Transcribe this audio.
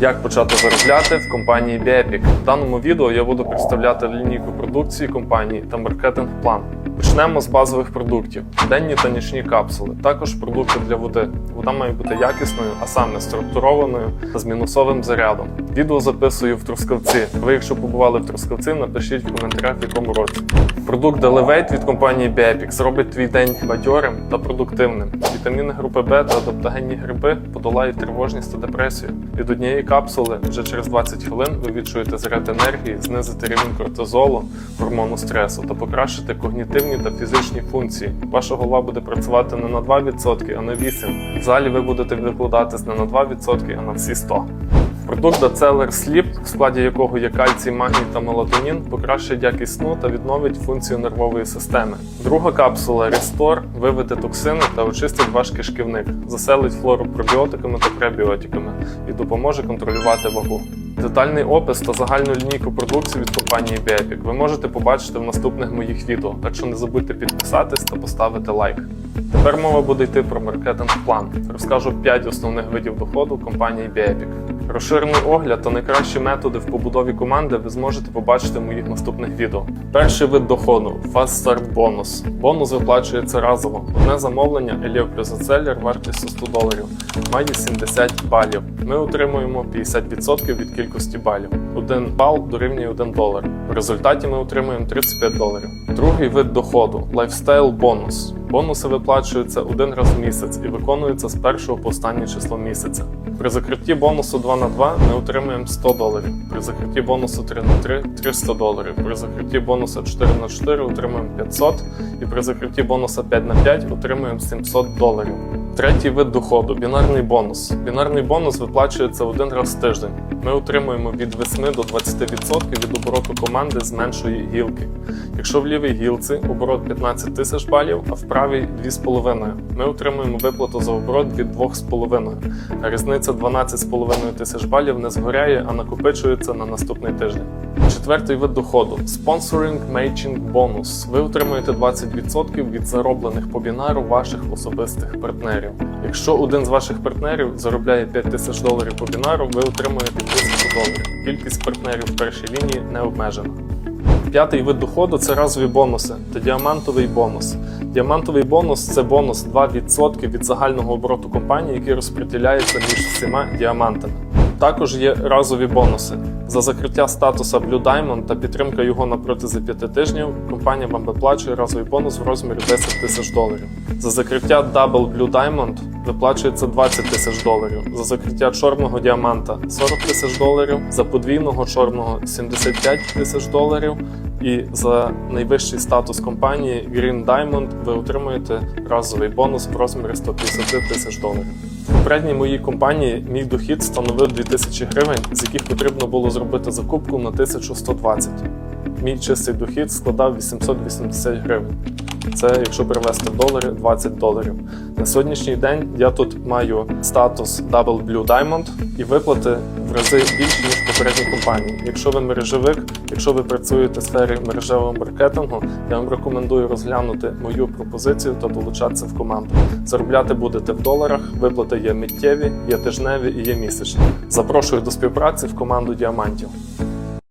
Як почати заробляти в компанії Beepic. В даному відео я буду представляти лінійку продукції компанії та маркетинг-план. Почнемо з базових продуктів: денні та нічні капсули. Також продукти для води. Вода має бути якісною, а саме структурованою та з мінусовим зарядом. Відео записую в Трускавці. Ви, якщо побували в Трускавці, напишіть в коментарях, в якому році. Продукт Elevate від компанії Beepix зробить твій день бадьорим та продуктивним. Вітаміни групи Б та адаптогенні гриби подолають тривожність та депресію. Від однієї капсули вже через 20 хвилин ви відчуєте заряд енергії, знизити рівень кортизолу, гормону стресу та покращити когнітивні та фізичні функції. Ваша голова буде працювати не на 2%, а на 8%. В залі ви будете викладатись не на 2%, а на всі 100%. Продукт Deceler Sleep, в складі якого є кальцій, магній та мелатонін, покращить якість сну та відновить функцію нервової системи. Друга капсула Restore виведе токсини та очистить ваш кишківник, заселить флору пробіотиками та пребіотиками і допоможе контролювати вагу. Детальний опис та загальну лінійку продукції від компанії Beepic ви можете побачити в наступних моїх відео, так що не забудьте підписатись та поставити лайк. Тепер мова буде йти про маркетинг-план. Розкажу 5 основних видів доходу компанії Beepic. Розширений огляд та найкращі методи в побудові команди ви зможете побачити в моїх наступних відео. Перший вид доходу Fast Start бонус. Бонус виплачується разово. Одне замовлення Елів плюс Ацелер вартістю 100 доларів. Має 70 балів. Ми отримуємо 50% від кількості балів. Один бал дорівнює 1 долар. В результаті ми отримуємо 35 доларів. Другий вид доходу лайфстайл бонус. Бонуси виплачуються один раз в місяць і виконуються з першого по останнє число місяця. При закритті бонусу 2 на 2 ми отримуємо 100 доларів. При закритті бонусу 3 на 3 – 300 доларів. При закритті бонусу 4 на 4 отримуємо 500 і при закритті бонуса 5 на 5 отримуємо 700 доларів. Третій вид доходу бінарний бонус. Бінарний бонус виплачується один раз в тиждень. Ми отримуємо від 8 до 20% від обороту команди з меншої гілки. Якщо в лівій гілці оборот 15 тисяч балів, а в правій 2,5, ми отримуємо виплату за оборот від 2,5. А різниця 12,5 тисяч балів не згоряє, а накопичується на наступний тиждень. Четвертий вид доходу Sponsoring Matching Bonus. Ви отримуєте 20% від зароблених по бінару ваших особистих партнерів. Якщо один з ваших партнерів заробляє 5 тисяч доларів по бінару, ви отримуєте 1000 доларів. Кількість партнерів в першій лінії не обмежена. П'ятий вид доходу це разові бонуси та діамантовий бонус. Діамантовий бонус це бонус 2% від загального обороту компанії, який розподіляється між всіма діамантами. Також є разові бонуси. За закриття статуса Blue Diamond та підтримка його на протязі 5 тижнів компанія вам виплачує разовий бонус в розмірі 10 тисяч доларів. За закриття Double Blue Diamond виплачується 20 тисяч доларів. За закриття чорного діаманта 40 тисяч доларів, за подвійного чорного 75 тисяч доларів. І за найвищий статус компанії Green Diamond ви отримуєте разовий бонус в розмірі 150 тисяч доларів. Попередній моїй компанії мій дохід становив 2000 гривень, з яких потрібно було зробити закупку на 1120. Мій чистий дохід складав 880 гривень. Це, якщо перевести в долари, 20 доларів. На сьогоднішній день я тут маю статус Double Blue Diamond і виплати в рази більші, ніж в попередній компанії. Якщо ви мережевик, якщо ви працюєте в сфері мережевого маркетингу, я вам рекомендую розглянути мою пропозицію та долучатися в команду. Заробляти будете в доларах, виплати є миттєві, є тижневі і є місячні. Запрошую до співпраці в команду діамантів.